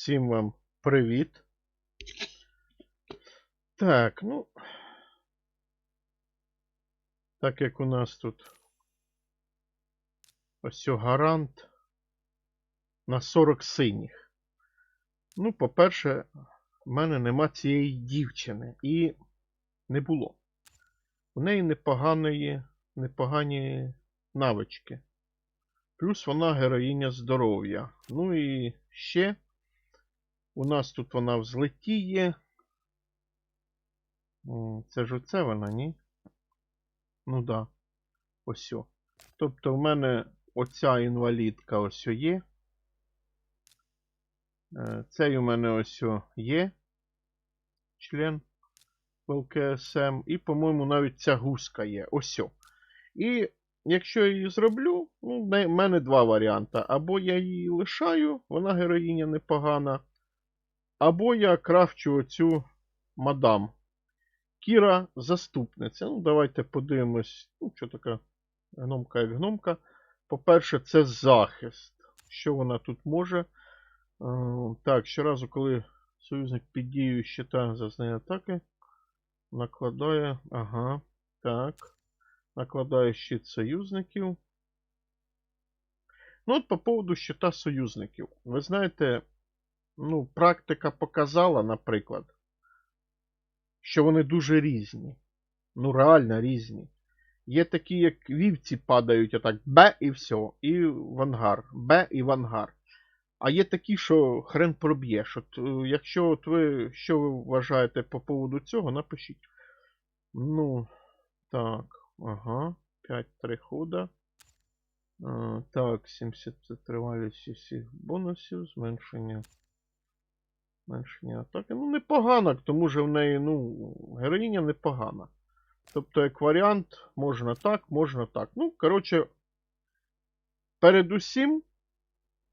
Всім вам привіт. Так, ну. Так як у нас тут ось гарант на 40 синіх. Ну, по-перше, в мене нема цієї дівчини. І не було. У неї непоганої, непогані навички. Плюс вона героїня здоров'я. Ну і ще у нас тут вона в злеті є. М, Це ж оце вона, ні? Ну да. Ось. о. Тобто в мене оця інвалідка ось о є. Е, Цей у мене ось о є. Член ЛКСМ. І, по-моєму, навіть ця гуска є. Ось. о. І якщо я її зроблю, ну, в мене два варіанти. Або я її лишаю, вона героїня непогана. Або я крафчу оцю мадам. Кіра заступниця. Ну, давайте подивимось. Ну, що така гномка як гномка. По-перше, це захист. Що вона тут може? Е, Так, щоразу, коли союзник під дією щита зазнає атаки, накладає. Ага. Так. Накладає щит союзників. Ну, от по поводу щита союзників. Ви знаєте, ну, практика показала, наприклад, що вони дуже різні. Ну, реально різні. Є такі, як вівці падають отак Б і все, і в ангар. Б і в ангар. А є такі, що хрен проб'єш. От, е, якщо от ви що ви вважаєте по поводу цього, напишіть. Ну, так, ага. 5-3 хода. А, так, 70 тривалість усіх бонусів, зменшення. Зменшення атаки. Ну, непогано, к тому же в неї, ну, героїня непогана. Тобто, як варіант, можна так, можна так. Ну, коротше, передусім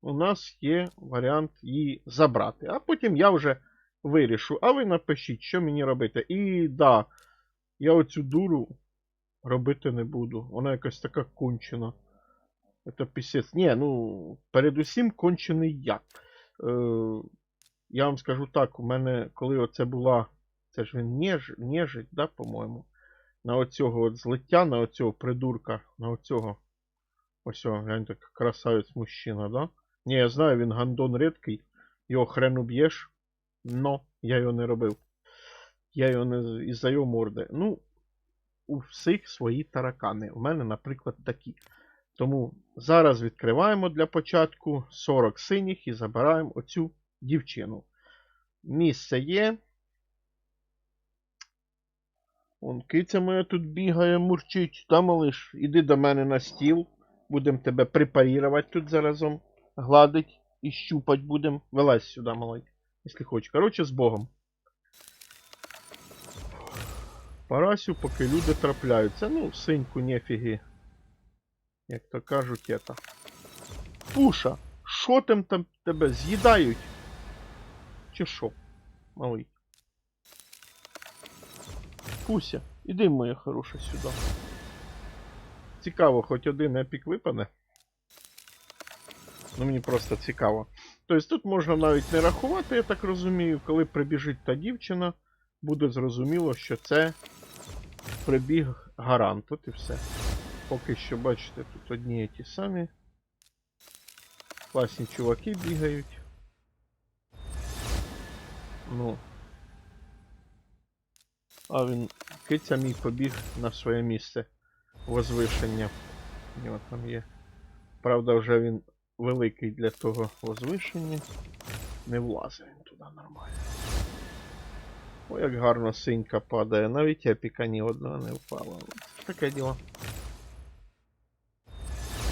у нас є варіант її забрати. А потім я вже вирішу. А ви напишіть, що мені робити. І да, я оцю дуру робити не буду. Вона якась така кончена. Це пісець. Ні, ну, передусім кончений я. Е, я вам скажу так, у мене, коли оце була. Це ж він неж, нежить, да, по-моєму. На оцього от злиття, на оцього придурка, на оцього. Ось, о, гляньте, красавець мужчина, да? Ні, я знаю, він гандон рідкий. Його хрен уб'єш. Но я його не робив. Я його не із-за його морди. Ну, у всіх свої таракани. У мене, наприклад, такі. Тому зараз відкриваємо для початку 40 синіх і забираємо оцю дівчину. Місце є. Вон киця моя тут бігає, мурчить. Та, малиш, іди до мене на стіл. Будемо тебе препарувати тут заразом. Гладить і щупать будемо. Вилазь сюди, малий, якщо хочеш. Коротше, з Богом. Парасю, поки люди трапляються. Ну, синьку нефіги. Як то кажуть, это. Пуша, що там там тебе з'їдають? Чи що, малий? Пуся, іди, моя хороша, сюди. Цікаво, хоч один епік випане. Ну, мені просто цікаво. Тобто тут можна навіть не рахувати, я так розумію, коли прибіжить та дівчина, буде зрозуміло, що це прибіг гарант. От і все. Поки що, бачите, тут одні і ті самі. Класні чуваки бігають. Ну. А він киця мій побіг на своє місце возвишення. Нього там є. Правда, вже він великий для того возвишення. Не влазить він туди нормально. О, як гарно синька падає. Навіть епіка ні одного не впала. Таке діло.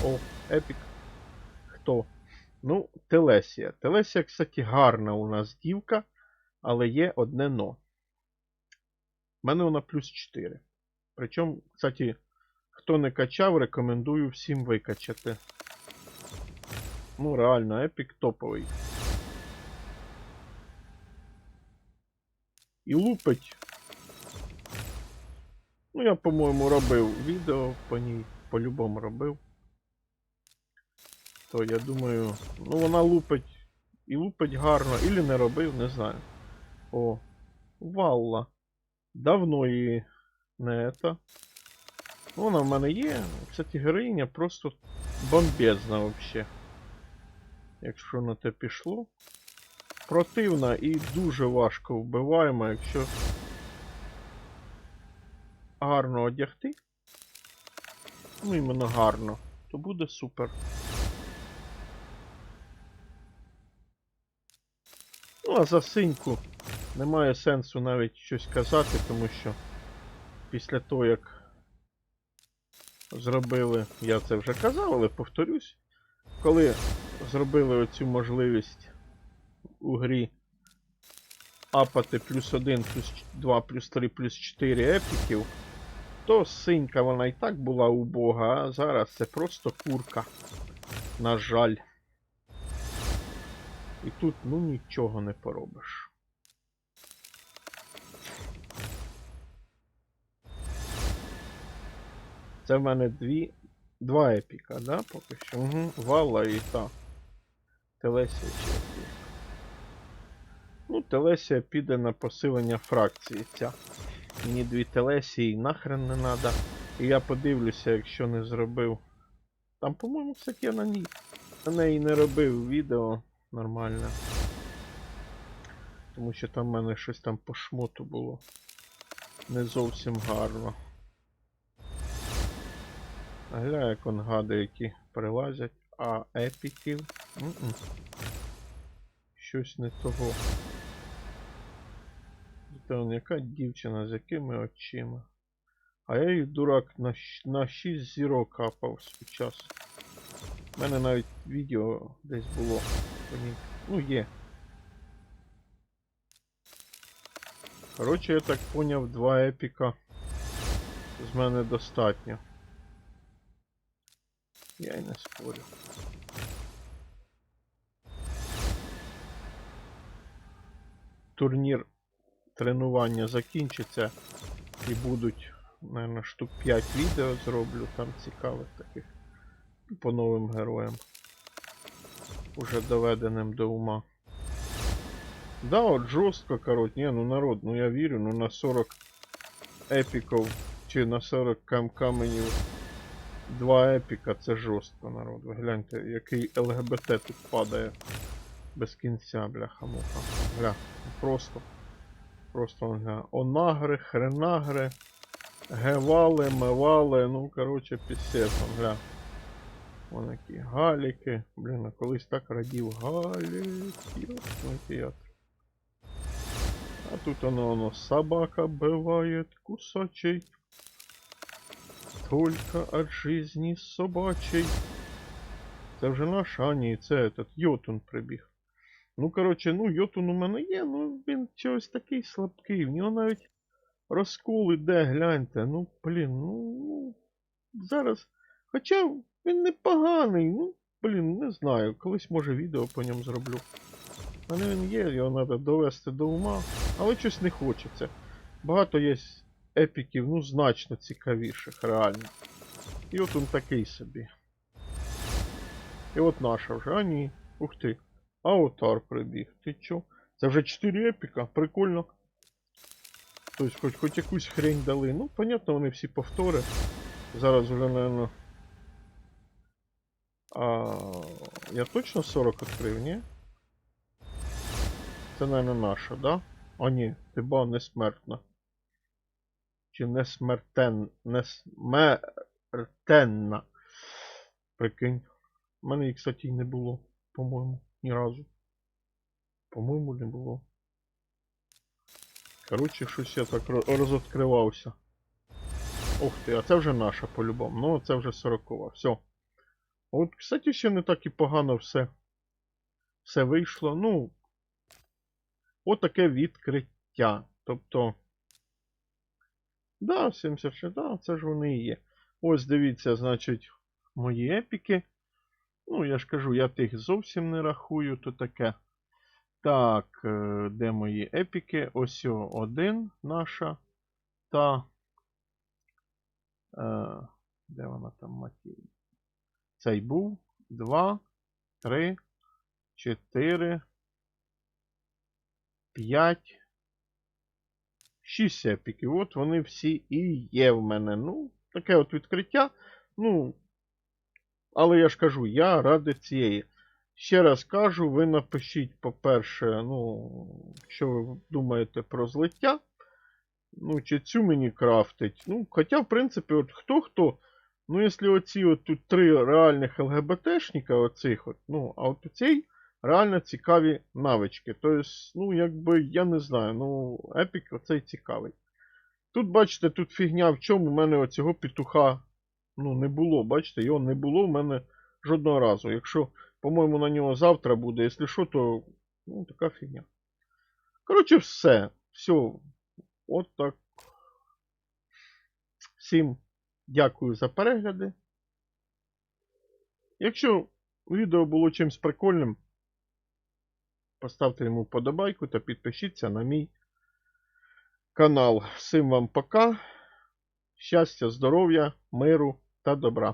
О, епік. Хто? Ну, Телесія. Телесія, кстати, гарна у нас дівка, але є одне но. У мене вона плюс 4. Причому, кстати, хто не качав, рекомендую всім викачати. Ну, реально, епік топовий. І лупить. Ну, я, по-моєму, робив відео по ній, по-любому робив. То я думаю, ну вона лупить і лупить гарно, ілі не робив, не знаю. О, Валла. Давно її не ета. Вона в мене є. Кстати, героїня просто бомбезна вообще. Якщо на те пішло. Противна і дуже важко вбиваємо, якщо гарно одягти. Ну, іменно гарно, то буде супер. Ну, а за синьку немає сенсу навіть щось казати, тому що після того, як зробили, я це вже казав, але повторюсь, коли зробили оцю можливість у грі апати плюс 1, плюс 2, плюс 3, плюс 4 епіків, то синька вона і так була убога, а зараз це просто курка. На жаль. І тут ну нічого не поробиш. Це в мене дві. Два епіка, да, поки що. Угу. Валла і та. Телесія чи як. Ну, Телесія піде на посилення фракції ця. Мені дві Телесії нахрен не надо. І я подивлюся, якщо не зробив. Там, по-моєму, кстати, я на ній. На неї не робив відео нормально. Тому що там в мене щось там по шмоту було. Не зовсім гарно. Гля, як он гади, які прилазять, а епіків. М-м. Щось не того. Та он яка дівчина з якими очима. А я їй дурак на, на 6 зірок капав свій час. У мене навіть відео десь було. Ну є. Коротше, я так поняв, два епіка з мене достатньо. Я й не спорю. Турнір тренування закінчиться і будуть, наверное, штук 5 відео зроблю там цікавих таких по новим героям. Уже доведеним до ума. Да, от жорстко, коротше, ні, ну народ, ну я вірю, ну на 40 епіків чи на 40 кам каменів Два епіка це жорстко, народ. Ви гляньте, який ЛГБТ тут падає без кінця, бляха-муха. Гля, просто. Просто гля. Онагри, хренагри, гевали, мевали, ну, короче, пісець, он гля. Вон які галіки. Блін, а колись так радів галік. Йосний. А тут оно, оно собака бывает кусачей. Только от жизни собачей. Це вже наш, а ні, це этот Йотун прибіг. Ну, коротше, ну, Йотун у мене є, ну він чогось такий слабкий. В нього навіть розкол іде, гляньте. Ну, блін, ну, ну. Зараз. Хоча він непоганий, ну, блін, не знаю. Колись може відео по ньому зроблю. Мене він є, його треба довести до ума, але щось не хочеться. Багато є епіків, ну, значно цікавіших, реально. І от він такий собі. І от наша вже, а ні. Ух ти. Аутар прибіг. Ти чо? Це вже 4 епіка, прикольно. Тобто хоч, хоч якусь хрень дали. Ну, понятно, вони всі повтори. Зараз вже, наверное. А, я точно 40 відкрив, ні? Це, наверное, наша, да? А ні, хіба не смертна. Чи не смертен... не смертенна. Прикинь. У мене її, кстати, не було, по-моєму, ні разу. По-моєму, не було. Коротше, щось я так ро- розоткривався. Ух ти, а це вже наша по-любому. Ну, це вже 40. Все. От, кстати, ще не так і погано все. Все вийшло. Ну. Отаке відкриття. Тобто. Да, 76, да, це ж вони і є. Ось дивіться, значить, мої епіки. Ну, я ж кажу, я тих зовсім не рахую, то таке. Так, е, де мої епіки? Ось один наша. Та. Е, де вона там матір'я? Цей був. Два, три, чотири, 5, 6 епіків. От вони всі і є в мене. Ну, таке от відкриття. Ну, але я ж кажу, я ради цієї. Ще раз кажу, ви напишіть, по-перше, ну, що ви думаєте про злиття. Ну, чи цю мені крафтить. Ну, хоча, в принципі, от хто-хто. Ну, якщо оці от тут три реальних ЛГБТшника, оцих от, ну, а от у цій реально цікаві навички. Тобто, ну, якби, я не знаю, ну, епік оцей цікавий. Тут, бачите, тут фігня в чому, у мене оцього петуха, ну, не було, бачите, його не було в мене жодного разу. Якщо, по-моєму, на нього завтра буде, якщо що, то, ну, така фігня. Коротше, все. Все. От так. Всім дякую за перегляди. Якщо відео було чимось прикольним, поставте йому вподобайку та підпишіться на мій канал. Всім вам пока. Щастя, здоров'я, миру та добра.